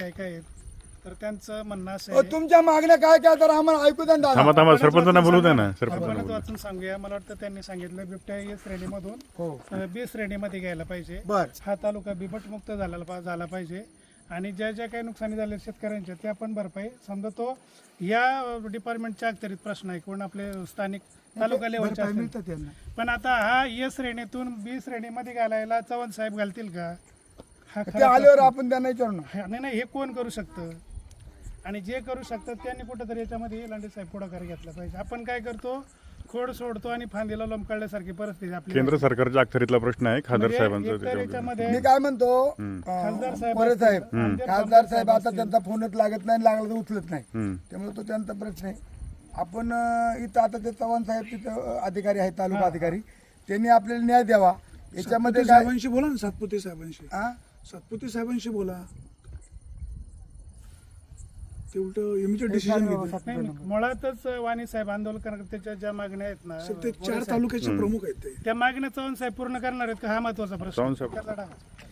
काय काय आहेत. तर त्यांचं म्हणणं असं अहो, आहे. तुमच्या मागण्या काय काय तर आम्हाला ऐकू द्या ना दादा. थांबा सरपंचांना वाचून बोलू द्या ना आपणच बोलू वाचून सांगूया. मला वाटतं त्यांनी सांगितलं बिबट्या या श्रेणीमधून हो. बी श्रेणीमध्ये घ्यायला पाहिजे. बर. हा तालुका बिबटमुक्त झाला पा- झाला पाहिजे. आणि ज्या ज्या काही नुकसानी झाले शेतकऱ्यांच्या त्या पण भरपाई. समजा तो या डिपार्टमेंटच्या अखत्यारीत प्रश्न आहे. कोण आपले स्थानिक तालुका लेवलचे भरपाई असतील. मिळतं त्यांना. पण आता हा ए श्रेणीतून बी श्रेणीमध्ये घालायला चव्हाण साहेब घालतील का? हा ते खरा आल्यावर प्रश्न. आपण त्यांना विचारू ना. हा, नाही नाही हे कोण करू शकतं? आणि जे करू शकतात त्यांनी कुठेतरी याच्यामध्ये लांडे साहेब पुढाकार घेतला पाहिजे. आपण काय करतो? खोड सोडतो आणि फांदीला लोंबकाळल्यासारखी परिस्थिती आपली केंद्र सरकारच्या अखत्यारीतला प्रश्न आहे खासदार म्हणजे साहेबांचा एकतर त्याच्यामध्ये. याच्यामध्ये मी काय म्हणतो? खासदार साहेब मोरे साहेब. खासदार साहेब आता. त्यांचा फोनच लागत नाही लागला तर उचलत नाही. हम्म. त्यामुळे तो त्यांचा प्रश्न आहे. आपण अं, इथं आता ते चव्हाण साहेब तिथं अं, अधिकारी आहेत तालुका अधिकारी. त्यांनी आपल्याला न्याय द्यावा. याच्यामध्ये काय साहेबांशी बोला ना सातपुते साहेबांशी. हा? सातपुते साहेबांशी बोला. ते उलट इमिजिएट डिसिजन नाही, मुळातच वाणी साहेब आंदोलनकर्त्याच्या ज्या मागण्या आहेत ना सर ते चार तालुक्याचे प्रमुख आहेत ते. त्या मागण्या चव्हाण साहेब पूर्ण करणार आहेत का? हा महत्त्वाचा चव्हाण प्रश्न साहेब. त्याचा टाका.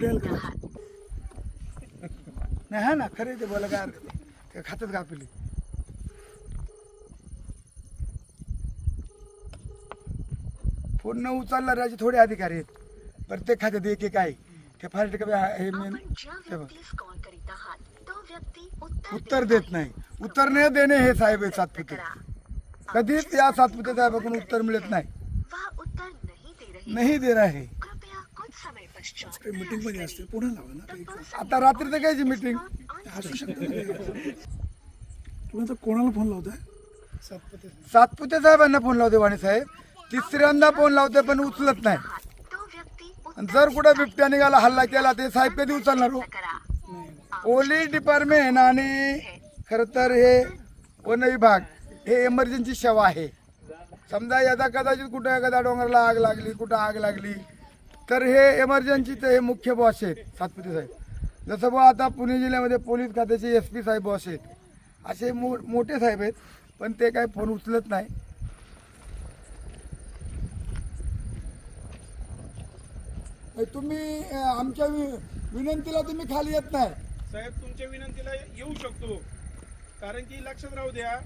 द्याल का? नाही हा ना खरे ते बोला काय. काय खातात का आपली पूर्ण उचलला राज्य थोडे अधिकारी आहेत. प्रत्येक खात्यात एक एक आहे. ते फार हे मेन हे बघ. तो उत्तर देत नाही. उत्तर न देणे हे साहेब आहे सातपुते कधीच या सातपुते साहेबाकडून उत्तर मिळत नाही. वह उत्तर नहीं दे रही नाही दे पश्चात काही मीटिंगमध्ये असते पुढे लावा ना काही आता रात्री तर कायची मीटिंग असू शकतं तुम्ही आता कोणाला फोन लावताय? सातपुते साहेब. सातपुते साहेबांना फोन लावते वाणी साहेब. तिसऱ्यांदा फोन लावते पण उचलत नाही. तो व्यक्ती आणि जर कुठं बिबट्या निघाला हल्ला केला ते साहेब कधी उचलणार हो? करा पोलीस डिपार्टमेंट आणि खर तर हे वन विभाग हे इमर्जन्सी सेवा आहे. समजा यदा कदाचित कुठं एखाद्या डोंगराला आग लागली कुठं आग लागली तर हे इमर्जन्सीचे हे मुख्य बॉस आहेत सातपुते साहेब. जसं बा आता पुणे जिल्ह्यामध्ये पोलीस खात्याचे एस पी साहेब बॉस आहेत. असे मो मोठे साहेब आहेत पण ते काही फोन उचलत नाही. तुम्ही आमच्या वि- विनंतीला तुम्ही खाली येत नाही. साहेब तुमच्या विनंतीला येऊ शकतो. कारण की लक्षात राहू द्या.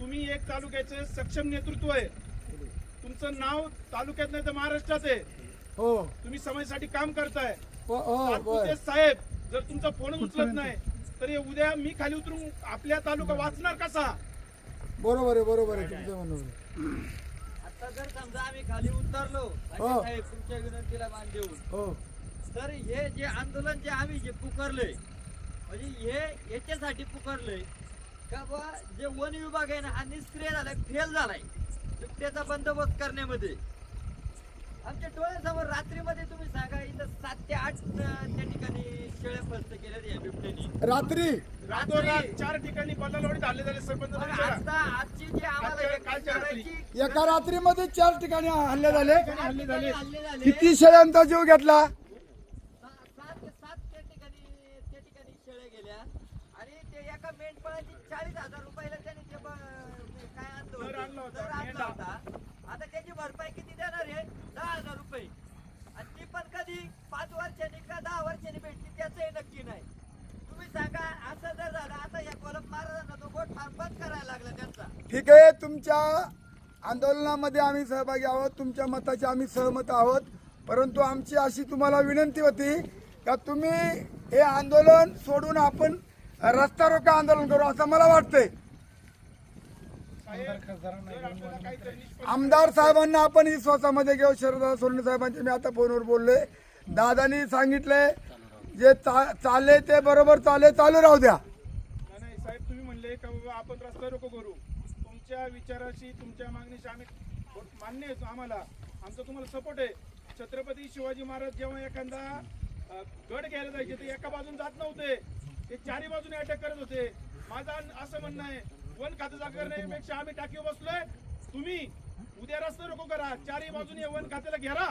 तुम्ही एक तालुक्याचे सक्षम नेतृत्व आहे. तुमचं नाव तालुक्यात नाही तर महाराष्ट्रात आहे. हो. तुम्ही समाजासाठी काम करताय. हो हो साहेब जर तुमचा फोन उचलत नाही तर हे उद्या मी खाली उतरून आपल्या तालुका वाचणार कसा? बरोबर आहे बरोबर आहे तुमचं म्हणून आता जर समजा आम्ही खाली उतरलो हो. आणि साहेब तुमच्या विनंतीला मान देऊन हो. तर हे जे आंदोलन जे आम्ही जे पुकारलंय म्हणजे हे याच्यासाठी पुकारलंय का बा जे वन विभाग आहे ना हा निष्क्रिय झालाय फेल झालाय. त्याचा बंदोबस्त करण्यामध्ये आमच्या डोळ्यासमोर रात्रीमध्ये तुम्ही सांगा इथं सात ते आठ अं, त्या ठिकाणी शेळ्या फस्त केल्या या बिबट्यानी. रात्री? रातोरात चार ठिकाणी झाले सरपंच मग आता आजची जी आम्हाला रात्री. करायची एका रात्रीमध्ये चार ठिकाणी हल्ले झाले. हल्ले झाले. हल्ले झाले. किती शेळ्यांचा जीव घेतला? सा- सात ते सात त्या ठिकाणी त्या ठिकाणी शेळ्या गेल्या. आणि ते एका मेंढपाळाची चाळीस हजार रुपयाला त्याने ते ब- काय आणलं दर होतं? आणला होता, दर आणला मेंढा. होता. आता त्याची भरपाई किती देणार आहे? दहा हजार रुपये. आणि ती पण कधी पाच वर्षांनी का दहा वर्षांनी भेटली त्याचंही नक्की नाही. तुम्ही सांगा असं जर झालं आता या कोलप महाराजांना तो गोट फार बंद करायला लागला त्यांचा. ठीक आहे तुमच्या आंदोलनामध्ये आम्ही सहभागी आहोत तुमच्या मताचे आम्ही सहमत आहोत. परंतु आमची अशी तुम्हाला विनंती होती का तुम्ही हे आंदोलन सोडून आपण रस्ता रोका आंदोलन करू असं मला वाटतंय. आमदार साहेबांना आपण विश्वासामध्ये घेऊ. शरद सोडणे साहेबांचे मी आता फोनवर बोलले दादानी सांगितले जे चा- चालले ते बरोबर चाले चालू राहू द्या. नाही, साहेब तुम्ही म्हणले का बाबा आपण रस्ता रोको करू? तुमच्या विचाराशी तुमच्या मागणीशी आम्ही मान्य आहे आम्हाला. आमचा तुम्हाला सपोर्ट आहे. छत्रपती शिवाजी महाराज जेव्हा एखादा गड घ्यायला जायचे ते एका बाजून जात नव्हते. ते चारी बाजूने अटॅक करत होते. माझं असं म्हणणं आहे. वन खातं नाही पेक्षा आम्ही टाकीवर बसलोय. तुम्ही उद्या रस्ता रोको करा. चारही बाजूने वन खात्याला घेरा.